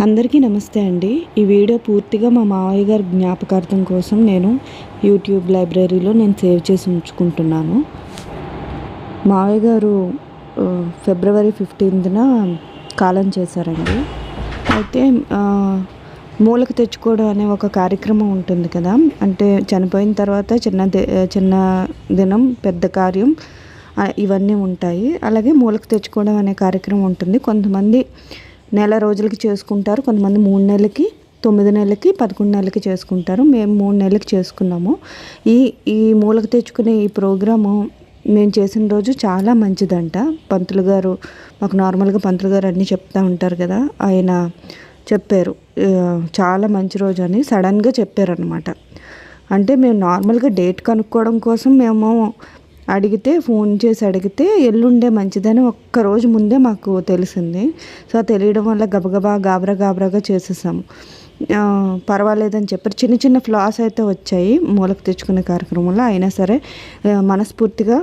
అందరికీ నమస్తే అండి. ఈ వీడియో పూర్తిగా మా మావయ్య గారి జ్ఞాపకార్థం కోసం నేను యూట్యూబ్ లైబ్రరీలో నేను సేవ్ చేసి ఉంచుకుంటున్నాను. మావయ్య గారు ఫిబ్రవరి ఫిఫ్టీన్త్న కాలం చేశారండి. అయితే ఆ, మూలక తెచ్చుకోవడం అనే ఒక కార్యక్రమం ఉంటుంది కదా. అంటే చనిపోయిన తర్వాత చిన్న చిన్న దినం పెద్ద కార్యం ఇవన్నీ ఉంటాయి. అలాగే మూలక తెచ్చుకోవడం అనే కార్యక్రమం ఉంటుంది. కొంతమంది నెల రోజులకి చేసుకుంటారు. కొంతమంది మూడు నెలలకి తొమ్మిది నెలలకి పదకొండు నెలలకి చేసుకుంటారు. మేము మూడు నెలలకి చేసుకున్నాము. ఈ ఈ మూలక తెచ్చుకునే ఈ ప్రోగ్రాము మేము చేసిన రోజు చాలా మంచిదంట. పంతులు గారు మాకు నార్మల్గా పంతులు గారు అన్నీ చెప్తూ ఉంటారు కదా ఆయన చెప్పారు. చాలా మంచి రోజు అని సడన్గా చెప్పారనమాట అంటే మేము నార్మల్గా డేట్ కనుక్కోవడం కోసం మేము అడిగితే ఫోన్ చేసి అడిగితే ఎల్లుండే మంచిదని ఒక్క రోజు ముందే మాకు తెలిసింది. సో తెలియడం వల్ల గబగబా గాబరా గాబరాగా చేసేసాము. పర్వాలేదని చెప్పారు చిన్న చిన్న ఫ్లాస్ అయితే వచ్చాయి మూలకు తెచ్చుకునే కార్యక్రమంలో. అయినా సరే మనస్ఫూర్తిగా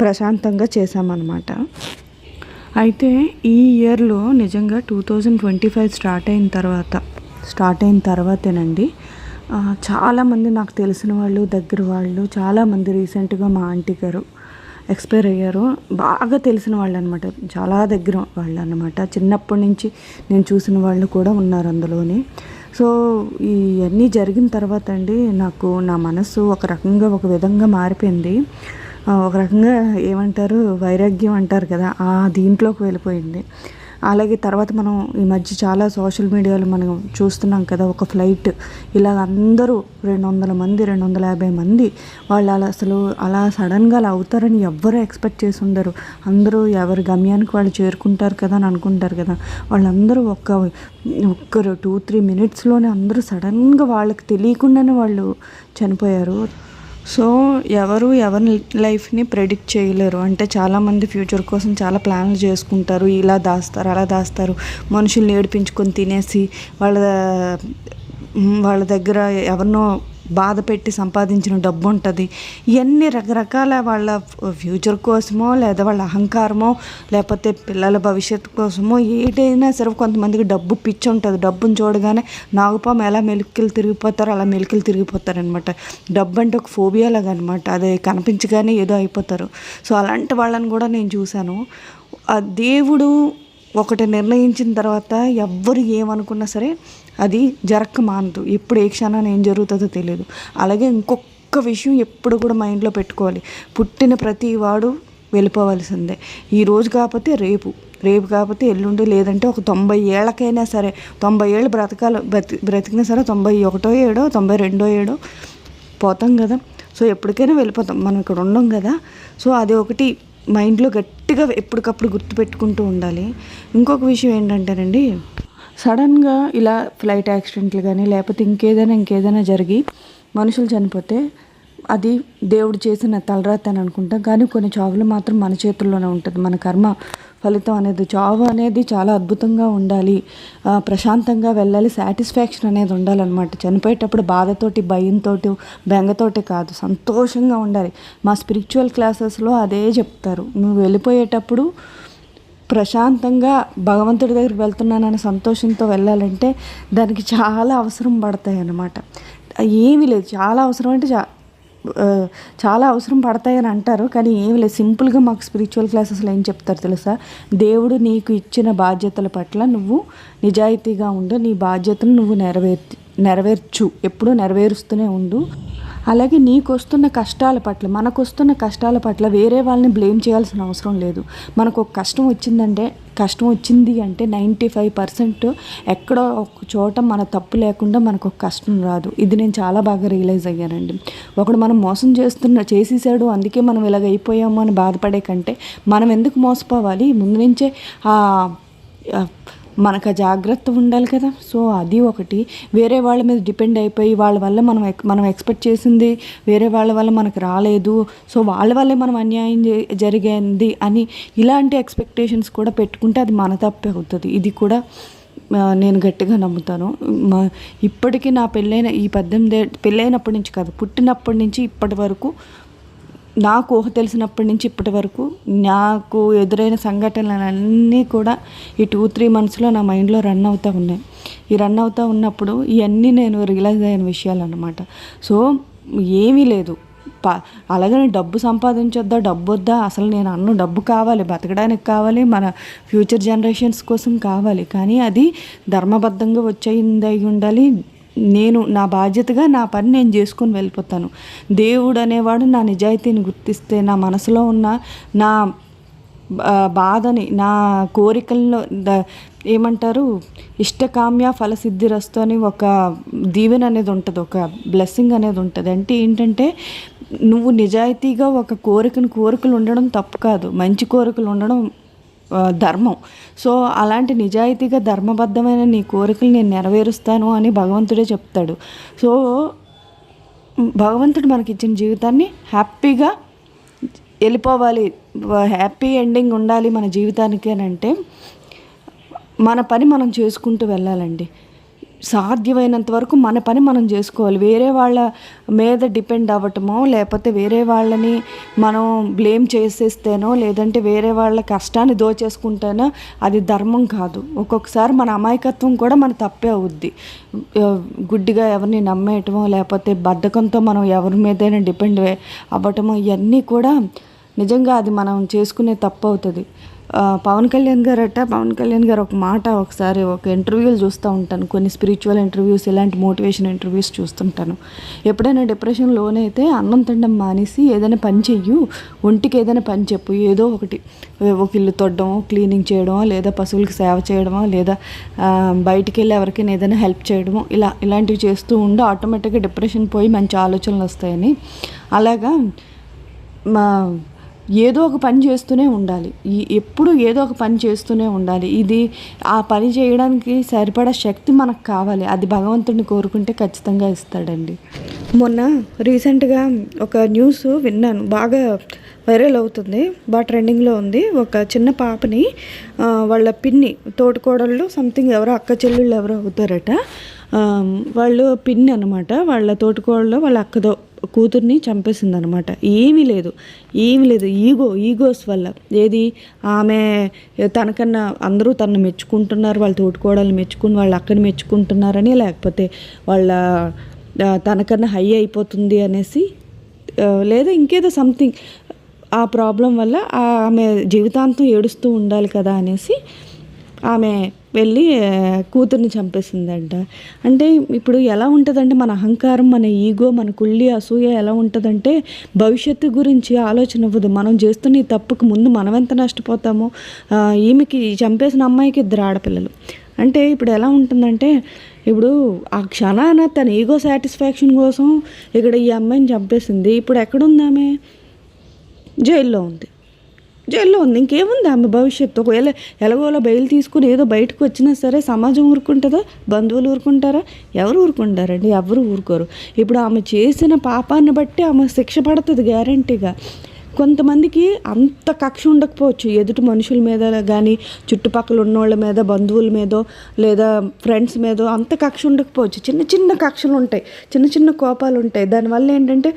ప్రశాంతంగా చేశామన్నమాట అయితే ఈ ఇయర్లో నిజంగా two thousand twenty five start అయిన తర్వాత స్టార్ట్ అయిన తర్వాతేనండి చాలామంది నాకు తెలిసిన వాళ్ళు దగ్గర వాళ్ళు చాలామంది రీసెంట్గా మా ఆంటీ గారు ఎక్స్పైర్ అయ్యారు. బాగా తెలిసిన వాళ్ళు అనమాట చాలా దగ్గర వాళ్ళు అనమాట చిన్నప్పటి నుంచి నేను చూసిన వాళ్ళు కూడా ఉన్నారు అందులోని. సో ఇవన్నీ జరిగిన తర్వాత అండి నాకు నా మనసు ఒక రకంగా ఒక విధంగా మారిపోయింది. ఒక రకంగా ఏమంటారు వైరాగ్యం అంటారు కదా ఆ దీంట్లోకి వెళ్ళిపోయింది. అలాగే తర్వాత మనం ఈ మధ్య చాలా సోషల్ మీడియాలో మనం చూస్తున్నాం కదా ఒక ఫ్లైట్. ఇలా అందరూ రెండు వందల మంది రెండు వందల యాభై మంది వాళ్ళు అలా అసలు అలా సడన్గా అలా అవుతారని ఎవ్వరూ ఎక్స్పెక్ట్ చేసి ఉండరు. అందరూ ఎవరి గమ్యానికి వాళ్ళు చేరుకుంటారు కదా అని అనుకుంటారు కదా. వాళ్ళందరూ ఒక్క ఒక్కరు టూ త్రీ మినిట్స్లోనే అందరూ సడన్గా వాళ్ళకి తెలియకుండానే వాళ్ళు చనిపోయారు. సో ఎవరు ఎవరి లైఫ్ని ప్రెడిక్ట్ చేయలేరు. అంటే చాలామంది ఫ్యూచర్ కోసం చాలా ప్లాన్లు చేసుకుంటారు. ఇలా దాస్తారు అలా దాస్తారు. మనుషుల్ని ఏడిపించుకొని తినేసి వాళ్ళ వాళ్ళ దగ్గర ఎవరినో బాధ పెట్టి సంపాదించిన డబ్బు ఉంటుంది ఇవన్నీ రకరకాల వాళ్ళ ఫ్యూచర్ కోసమో లేదా వాళ్ళ అహంకారమో లేకపోతే పిల్లల భవిష్యత్తు కోసమో ఏదైనా సరే కొంతమందికి డబ్బు పిచ్చి ఉంటుంది డబ్బును చూడగానే నాగుపాము ఎలా మెలికలు తిరిగిపోతారో అలా మెలికలు తిరిగిపోతారనమాట డబ్బు అంటే ఒక ఫోబియా లాగా అనమాట అది కనిపించగానే ఏదో అయిపోతారు. సో అలాంటి వాళ్ళని కూడా నేను చూశాను. ఆ దేవుడు ఒకటి నిర్ణయించిన తర్వాత ఎవ్వరు ఏమనుకున్నా సరే అది జరక్క మానదు. ఎప్పుడు ఏ క్షణాన్ని ఏం జరుగుతుందో తెలియదు అలాగే ఇంకొక విషయం ఎప్పుడు కూడా మైండ్లో పెట్టుకోవాలి. పుట్టిన ప్రతి వాడు వెళ్ళిపోవాల్సిందే. ఈ రోజు కాకపోతే రేపు. రేపు కాకపోతే ఎల్లుండి లేదంటే ఒక తొంభై ఏళ్ళకైనా సరే తొంభై ఏళ్ళు బ్రతకాలి బ్రతి బ్రతికినా సరే తొంభై ఒకటో ఏడో తొంభై రెండో ఏడో పోతాం కదా. సో ఎప్పటికైనా వెళ్ళిపోతాం. మనం ఇక్కడ ఉండం కదా. సో అది ఒకటి మైండ్లో గట్టిగా ఎప్పటికప్పుడు గుర్తుపెట్టుకుంటూ ఉండాలి. ఇంకొక విషయం ఏంటంటేనండి సడన్గా ఇలా ఫ్లైట్ యాక్సిడెంట్లు కానీ లేకపోతే ఇంకేదైనా ఇంకేదైనా జరిగి మనుషులు చనిపోతే అది దేవుడు చేసిన తలరాత అని అనుకుంటాం. కానీ కొన్ని చావులు మాత్రం మన చేతుల్లోనే ఉంటుంది. మన కర్మ ఫలితం అనేది చావు అనేది చాలా అద్భుతంగా ఉండాలి. ప్రశాంతంగా వెళ్ళాలి. సాటిస్ఫాక్షన్ అనేది ఉండాలన్నమాట. చనిపోయేటప్పుడు బాధతోటి భయంతో బెంగతోటి కాదు. సంతోషంగా ఉండాలి. మా స్పిరిచువల్ క్లాసెస్లో అదే చెప్తారు. నువ్వు వెళ్ళిపోయేటప్పుడు ప్రశాంతంగా భగవంతుడి దగ్గరికి వెళ్తున్నానని సంతోషంతో వెళ్ళాలంటే దానికి చాలా అవసరం పడతాయి అన్నమాట. ఏమీ లేదు. చాలా అవసరం అంటే చా చాలా అవసరం పడతాయని అంటారు కానీ ఏమి లేదు. సింపుల్గా మాకు స్పిరిచువల్ క్లాసెస్లో ఏం చెప్తారు తెలుసా? దేవుడు నీకు ఇచ్చిన బాధ్యతల పట్ల నువ్వు నిజాయితీగా ఉండు నీ బాధ్యతను నువ్వు నెరవేర్చి నెరవేర్చు. ఎప్పుడూ నెరవేరుస్తూనే ఉండు. అలాగే నీకు వస్తున్న కష్టాల పట్ల మనకు వస్తున్న కష్టాల పట్ల వేరే వాళ్ళని బ్లేమ్ చేయాల్సిన అవసరం లేదు. మనకు ఒక కష్టం వచ్చిందంటే కష్టం వచ్చింది అంటే నైంటీ ఫైవ్ పర్సెంట్ ఎక్కడో ఒక చోట మన తప్పు లేకుండా మనకు ఒక కష్టం రాదు. ఇది నేను చాలా బాగా రియలైజ్ అయ్యానండి. ఒకడు మనం మోసం చేస్తున్న చేసేసాడు అందుకే మనం ఇలాగ అయిపోయాము అని బాధపడే కంటే మనం ఎందుకు మోసపోవాలి? ముందు నుంచే మనకు జాగ్రత్త ఉండాలి కదా. సో అది ఒకటి. వేరే వాళ్ళ మీద డిపెండ్ అయిపోయి వాళ్ళ వల్ల మనం మనం ఎక్స్పెక్ట్ చేసింది వేరే వాళ్ళ వల్ల మనకు రాలేదు. సో వాళ్ళ వల్లే మనం అన్యాయం జరిగింది అని ఇలాంటి ఎక్స్పెక్టేషన్స్ కూడా పెట్టుకుంటే అది మన తప్పే అవుతుంది. ఇది కూడా నేను గట్టిగా నమ్ముతాను. ఇప్పటికీ నా పెళ్ళైన ఈ పద్దెనిమిది పెళ్ళైనప్పటి నుంచి కాదు పుట్టినప్పటి నుంచి ఇప్పటి వరకు నాకు ఊహ తెలిసినప్పటి నుంచి ఇప్పటి వరకు నాకు ఎదురైన సంఘటనలన్నీ కూడా ఈ టూ త్రీ మంత్స్లో నా మైండ్లో రన్ అవుతూ ఉన్నాయి. ఈ రన్ అవుతూ ఉన్నప్పుడు ఇవన్నీ నేను రియలైజ్ అయిన విషయాలు అనమాట సో ఏమీ లేదు. ప అలాగని డబ్బు సంపాదించొద్దా డబ్బు వద్దా అసలు నేను అన్ను డబ్బు కావాలి బతకడానికి కావాలి మన ఫ్యూచర్ జనరేషన్స్ కోసం కావాలి. కానీ అది ధర్మబద్ధంగా వచ్చేయింది అయి ఉండాలి నేను నా బాధ్యతగా నా పని నేను చేసుకుని వెళ్ళిపోతాను. దేవుడు అనేవాడు నా నిజాయితీని గుర్తిస్తే నా మనసులో ఉన్న నా బాధని నా కోరికల్లో ద- ఏమంటారు ఇష్టకామ్య ఫలసిద్ధిరస్తు అని ఒక దీవెన అనేది ఉంటుంది ఒక బ్లెస్సింగ్ అనేది ఉంటుంది. అంటే ఏంటంటే నువ్వు నిజాయితీగా ఒక కోరికను కోరికలు ఉండడం తప్పు కాదు. మంచి కోరికలు ఉండడం ధర్మం. సో అలాంటి నిజాయితీగా ధర్మబద్ధమైన నీ కోరికలు నేను నెరవేరుస్తాను అని భగవంతుడే చెప్తాడు. సో భగవంతుడు మనకి ఇచ్చిన జీవితాన్ని హ్యాపీగా వెళ్ళిపోవాలి. హ్యాపీ ఎండింగ్ ఉండాలి మన జీవితానికి అని అంటే మన పని మనం చేసుకుంటూ వెళ్ళాలండి. సాధ్యమైనంత వరకు మన పని మనం చేసుకోవాలి. వేరే వాళ్ళ మీద డిపెండ్ అవ్వటమో లేకపోతే వేరే వాళ్ళని మనం బ్లేమ్ చేసేస్తేనో లేదంటే వేరే వాళ్ళ కష్టాన్ని దోచేసుకుంటేనో అది ధర్మం కాదు. ఒక్కొక్కసారి మన అమాయకత్వం కూడా మన తప్పే అవుద్ది. గుడ్డిగా ఎవరిని నమ్మేయటమో లేకపోతే బద్ధకంతో మనం ఎవరి మీదైనా డిపెండ్ అవ్వటమో ఇవన్నీ కూడా నిజంగా అది మనం చేసుకునే తప్పు అవుతుంది. పవన్ కళ్యాణ్ గారు అట్ట పవన్ కళ్యాణ్ గారు ఒక మాట ఒకసారి ఒక ఇంటర్వ్యూలు చూస్తూ ఉంటాను. కొన్ని స్పిరిచువల్ ఇంటర్వ్యూస్ ఇలాంటి మోటివేషన్ ఇంటర్వ్యూస్ చూస్తుంటాను. ఎప్పుడైనా డిప్రెషన్ లోనైతే అన్నం తినడం మానేసి ఏదైనా పని చెయ్యు ఒంటికి ఏదైనా పని చెప్పు. ఏదో ఒకటి ఒక ఇల్లు తొడ్డమో క్లీనింగ్ చేయడమో లేదా పశువులకి సేవ చేయడమో లేదా బయటికి వెళ్ళి ఎవరికైనా ఏదైనా హెల్ప్ చేయడమో ఇలా ఇలాంటివి చేస్తూ ఉండి ఆటోమేటిక్గా డిప్రెషన్ పోయి మంచి ఆలోచనలు వస్తాయని. అలాగా మా ఏదో ఒక పని చేస్తూనే ఉండాలి. ఈ ఎప్పుడు ఏదో ఒక పని చేస్తూనే ఉండాలి. ఇది ఆ పని చేయడానికి సరిపడా శక్తి మనకు కావాలి. అది భగవంతుడిని కోరుకుంటే ఖచ్చితంగా ఇస్తాడండి. మొన్న రీసెంట్గా ఒక న్యూస్ విన్నాను. బాగా వైరల్ అవుతుంది. బాగా ట్రెండింగ్లో ఉంది. ఒక చిన్న పాపని వాళ్ళ పిన్ని తోటికోడళ్ళు సంథింగ్ ఎవరో అక్క చెల్లెళ్ళు ఎవరో అవుతారట. వాళ్ళు పిన్ని అనమాట వాళ్ళ తోటికోడలో వాళ్ళ అక్కదో కూతుర్ని చంపేసింది అనమాట ఏమీ లేదు. ఏమీ లేదు. ఈగో ఈగోస్ వల్ల. ఏది? ఆమె తనకన్నా అందరూ తనను మెచ్చుకుంటున్నారు వాళ్ళ తోటికోడలు మెచ్చుకుని వాళ్ళ అక్కని మెచ్చుకుంటున్నారని లేకపోతే వాళ్ళ తనకన్నా హై అయిపోతుంది అనేసి లేదా ఇంకేదో సంథింగ్. ఆ ప్రాబ్లం వల్ల ఆమె జీవితాంతం ఏడుస్తూ ఉండాలి కదా అనేసి ఆమె వెళ్ళి కూతుర్ని చంపేసిందంట. అంటే ఇప్పుడు ఎలా ఉంటుందంటే మన అహంకారం మన ఈగో మన కుళ్ళి అసూయ ఎలా ఉంటుందంటే భవిష్యత్తు గురించి ఆలోచన ఇవ్వదు మనం చేస్తున్న ఈ తప్పుకు ముందు మనం ఎంత నష్టపోతామో ఈమెకి చంపేసిన అమ్మాయికి ఇద్దరు ఆడపిల్లలు. అంటే ఇప్పుడు ఎలా ఉంటుందంటే ఇప్పుడు ఆ క్షణాన తన ఈగో సాటిస్ఫాక్షన్ కోసం ఇక్కడ ఈ అమ్మాయిని చంపేసింది. ఇప్పుడు ఎక్కడుంది ఆమె? జైల్లో ఉంది. జైల్లో ఉంది. ఇంకేముంది ఆమె భవిష్యత్తు? ఒకవేళ ఎలాగోలా బయలు తీసుకుని ఏదో బయటకు వచ్చినా సరే సమాజం ఊరుకుంటుందా? బంధువులు ఊరుకుంటారా? ఎవరు ఊరుకుంటారండి? ఎవరు ఊరుకోరు? ఇప్పుడు ఆమె చేసిన పాపాన్ని బట్టి ఆమె శిక్ష పడుతుంది గ్యారంటీగా కొంతమందికి అంత కక్ష ఉండకపోవచ్చు. ఎదుటి మనుషుల మీద కానీ చుట్టుపక్కల ఉన్నోళ్ళ మీద బంధువుల మీదో లేదా ఫ్రెండ్స్ మీదో అంత కక్ష ఉండకపోవచ్చు. చిన్న చిన్న కక్షలు ఉంటాయి. చిన్న చిన్న కోపాలు ఉంటాయి. దానివల్ల ఏంటంటే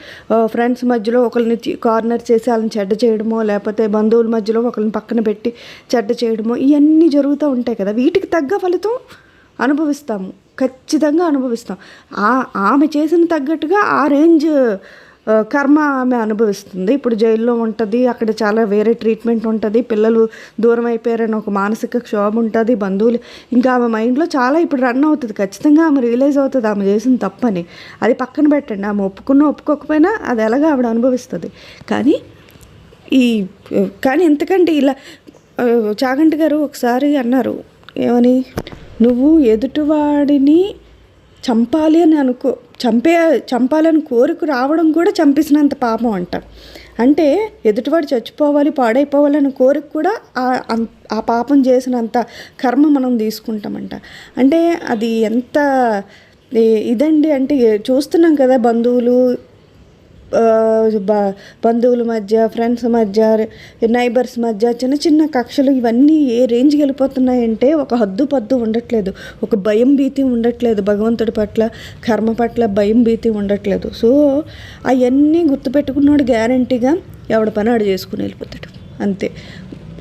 ఫ్రెండ్స్ మధ్యలో ఒకరిని కార్నర్ చేసి వాళ్ళని చెడ్డ చేయడమో లేకపోతే బంధువుల మధ్యలో ఒకరిని పక్కన పెట్టి చెడ్డ చేయడమో ఇవన్నీ జరుగుతూ ఉంటాయి కదా. వీటికి తగ్గ ఫలితం అనుభవిస్తాము. ఖచ్చితంగా అనుభవిస్తాం. ఆ ఆమె చేసిన తగ్గట్టుగా ఆ రేంజ్ కర్మ ఆమె అనుభవిస్తుంది. ఇప్పుడు జైల్లో ఉంటుంది. అక్కడ చాలా వేరే ట్రీట్మెంట్ ఉంటుంది. పిల్లలు దూరం అయిపోయారని ఒక మానసిక క్షోభ ఉంటుంది. బంధువులు ఇంకా ఆమె మైండ్లో చాలా ఇప్పుడు రన్ అవుతుంది. ఖచ్చితంగా ఆమె రియలైజ్ అవుతుంది ఆమె చేసిన తప్పని. అది పక్కన పెట్టండి. ఆమె ఒప్పుకున్న ఒప్పుకోకపోయినా అది ఎలాగో ఆవిడ అనుభవిస్తుంది. కానీ ఈ కానీ ఎంతకంటే ఇలా చాగంటి గారు ఒకసారి అన్నారు. ఏమని? నువ్వు ఎదుటివాడిని చంపాలి అని అనుకో చంపే చంపాలని కోరిక రావడం కూడా చంపేసినంత పాపం అంట. అంటే ఎదుటివాడు చచ్చిపోవాలి పాడైపోవాలని కోరిక కూడా ఆ- అం- ఆ పాపం చేసినంత కర్మ మనం తీసుకుంటామంట. అంటే అది ఎంత ఇదండి అంటే చూస్తున్నాం కదా బంధువులు బంధువుల మధ్య ఫ్రెండ్స్ మధ్య నైబర్స్ మధ్య చిన్న చిన్న కక్షలు ఇవన్నీ ఏ రేంజ్కి వెళ్ళిపోతున్నాయంటే ఒక హద్దు పద్దు ఉండట్లేదు. ఒక భయం భీతి ఉండట్లేదు భగవంతుడి పట్ల కర్మ పట్ల భయం భీతి ఉండట్లేదు. సో అవన్నీ గుర్తుపెట్టుకున్నాడు గ్యారంటీగా ఎవడ పని ఆడు చేసుకుని వెళ్ళిపోతాడు. అంతే.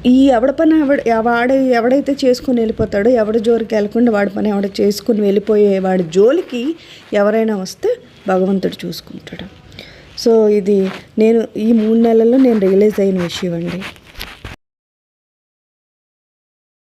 ఈ ఎవడ పని ఎవడ వాడ ఎవడైతే చేసుకుని వెళ్ళిపోతాడో ఎవడ జోలికి వెళ్ళకుండా వాడి పని ఎవడ చేసుకుని వెళ్ళిపోయే వాడి జోలికి ఎవరైనా వస్తే భగవంతుడు చూసుకుంటాడు. సో ఇది నేను ఈ మూడు నెలల్లో నేను రియలైజ్ అయిన విషయం అండి.